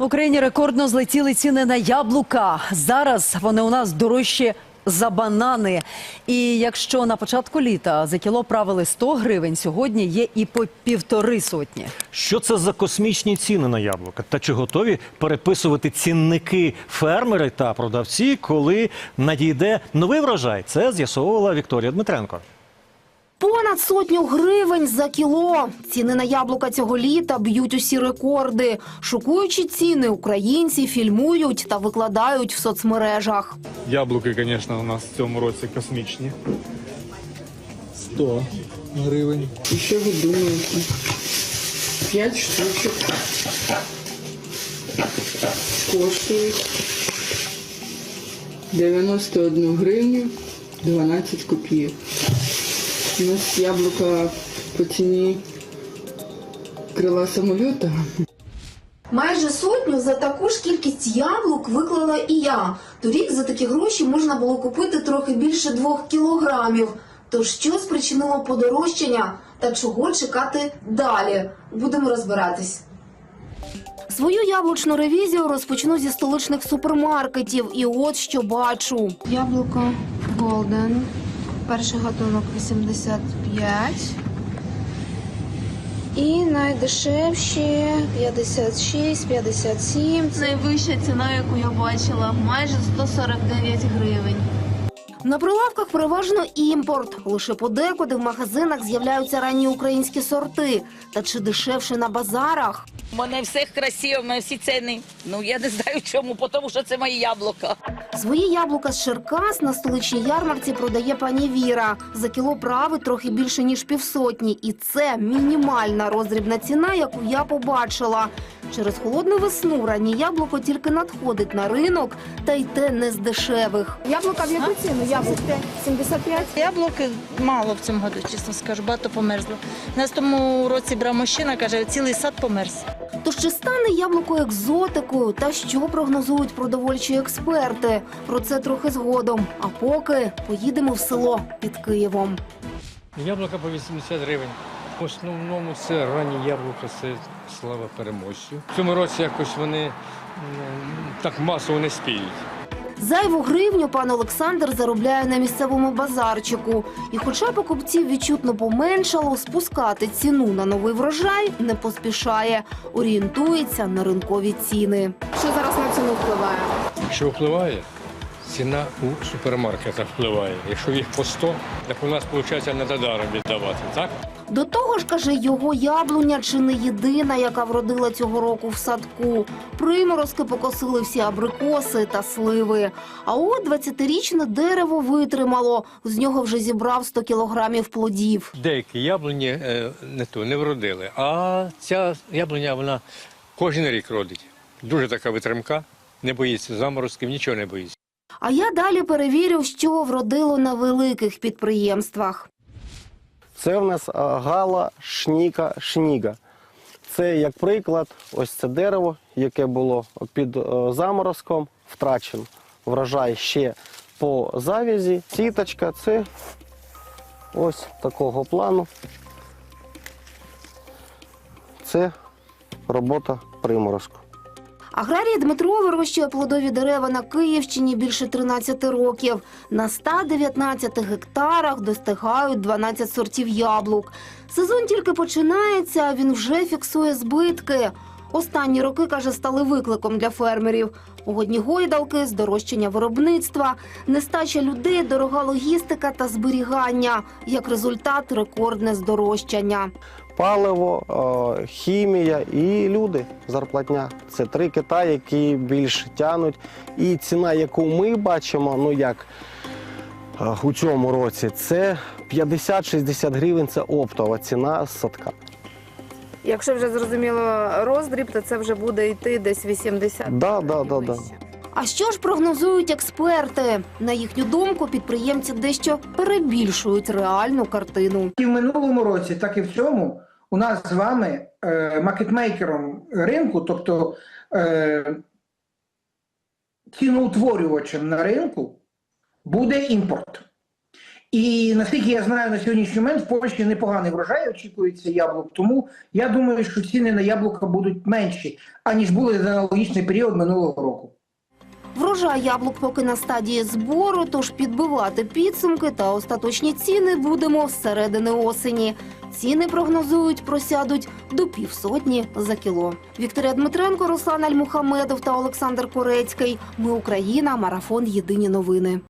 В Україні рекордно злетіли ціни на яблука. Зараз вони у нас дорожчі за банани. І якщо на початку літа за кіло правили 100 гривень, сьогодні є і по півтори сотні. Що це за космічні ціни на яблука? Та чи готові переписувати цінники фермери та продавці, коли надійде новий врожай? Це з'ясовувала Вікторія Дмитренко. Понад сотню гривень за кіло. Ціни на яблука цього літа б'ють усі рекорди. Шокуючі ціни українці фільмують та викладають в соцмережах. Яблуки, звісно, у нас в цьому році космічні. 100 гривень. І що ви думаєте? П'ять штучок коштують 91 гривню 12 копійок. У нас яблука по ціні крила самоліта. Майже сотню за таку ж кількість яблук виклала і я. Торік за такі гроші можна було купити трохи більше двох кілограмів. Тож що спричинило подорожчання та чого чекати далі? Будемо розбиратись. Свою яблучну ревізію розпочну зі столичних супермаркетів. І от що бачу. Яблуко Golden. Перший гатунок 85. І найдешевші 56, 57. Найвища ціна, яку я бачила, майже 149 гривень. На прилавках переважно імпорт. Лише подекуди в магазинах з'являються ранні українські сорти. Та чи дешевше на базарах? У мене все красиво, у мене всі ціни. Ну я не знаю чому, тому що це мої яблука. Свої яблука з Черкас на столичній ярмарці продає пані Віра. За кіло прави трохи більше ніж півсотні. І це мінімальна роздрібна ціна, яку я побачила. Через холодну весну раннє яблуко тільки надходить на ринок, та й те не з дешевих. Яблука в яку ціну? Яблуки 75. Яблуки мало в цьому году, чесно скажу, багато померзло. У нас тому році брав мужчина, каже, цілий сад померз. Тож чи стане яблуко екзотикою та що прогнозують продовольчі експерти? Про це трохи згодом. А поки поїдемо в село під Києвом. Яблука по 80 гривень. В основному це ранні яблука, це слава переможцю. В цьому році якось вони так масово не спіють. Зайву гривню пан Олександр заробляє на місцевому базарчику. І хоча покупців відчутно поменшало, спускати ціну на новий врожай не поспішає. Орієнтується на ринкові ціни. Що зараз на ціну впливає? Що впливає? Ціна у супермаркетах впливає. Якщо їх по 100, так у нас виходить не даром віддавати, так? До того ж, каже, його яблуня чи не єдина, яка вродила цього року в садку. Приморозки покосили всі абрикоси та сливи. А от 20-річне дерево витримало. З нього вже зібрав 100 кілограмів плодів. Деякі яблуні е, не то не вродили, а ця яблуня вона кожен рік родить. Дуже така витримка, не боїться заморозків, нічого не боїться. А я далі перевірю, що вродило на великих підприємствах. Це в нас гала шніка шніга. Це, як приклад, ось це дерево, яке було під е, заморозком, втрачено врожай ще по завязі. Сіточка це ось такого плану. Це робота приморозку. Аграрій Дмитро вирощує плодові дерева на Київщині більше 13 років. На 119 гектарах достигають 12 сортів яблук. Сезон тільки починається, а він вже фіксує збитки. Останні роки, каже, стали викликом для фермерів. Погодні гойдалки, здорожчання виробництва, нестача людей, дорога логістика та зберігання. Як результат, рекордне здорожчання. Паливо, е, хімія і люди, зарплатня. Це три кита, які більш тянуть. І ціна, яку ми бачимо, ну як е, у цьому році, це 50-60 гривень це оптова ціна садка. Якщо вже зрозуміло роздріб, то це вже буде йти десь 80. Да, да, да, да. А що ж прогнозують експерти? На їхню думку, підприємці дещо перебільшують реальну картину. І в минулому році, так і в цьому, у нас з вами е, макетмейкером ринку, тобто е, ціноутворювачем на ринку, буде імпорт. І наскільки я знаю, на сьогоднішній момент в Польщі непоганий врожай очікується яблук. Тому я думаю, що ціни на яблука будуть менші, аніж були за аналогічний період минулого року. Врожай яблук поки на стадії збору, тож підбивати підсумки та остаточні ціни будемо з середини осені. Ціни прогнозують просядуть до півсотні за кіло. Вікторія Дмитренко, Руслан Альмухамедов та Олександр Корецький. Ми Україна. Марафон. Єдині новини.